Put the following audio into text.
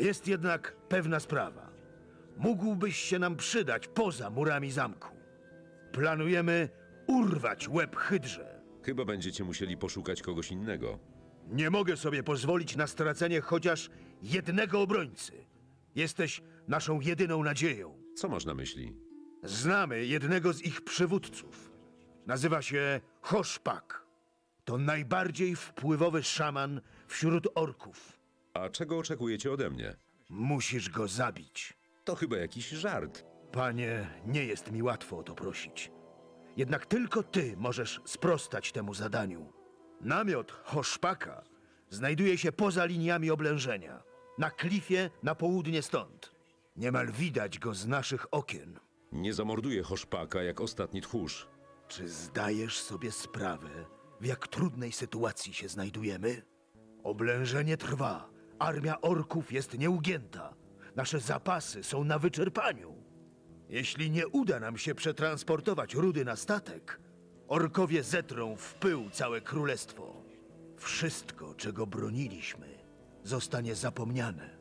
Jest jednak pewna sprawa. Mógłbyś się nam przydać poza murami zamku. Planujemy urwać łeb hydrze. Chyba będziecie musieli poszukać kogoś innego. Nie mogę sobie pozwolić na stracenie chociaż jednego obrońcy. Jesteś naszą jedyną nadzieją. Co masz na myśli? Znamy jednego z ich przywódców. Nazywa się Hoszpak. To najbardziej wpływowy szaman wśród orków. A czego oczekujecie ode mnie? Musisz go zabić. To chyba jakiś żart. Panie, nie jest mi łatwo o to prosić. Jednak tylko ty możesz sprostać temu zadaniu. Namiot Hoszpaka znajduje się poza liniami oblężenia, na klifie na południe stąd. Niemal widać go z naszych okien. Nie zamorduję Hoszpaka jak ostatni tchórz. Czy zdajesz sobie sprawę, w jak trudnej sytuacji się znajdujemy? Oblężenie trwa, armia orków jest nieugięta, nasze zapasy są na wyczerpaniu. Jeśli nie uda nam się przetransportować rudy na statek, orkowie zetrą w pył całe królestwo. Wszystko, czego broniliśmy, zostanie zapomniane.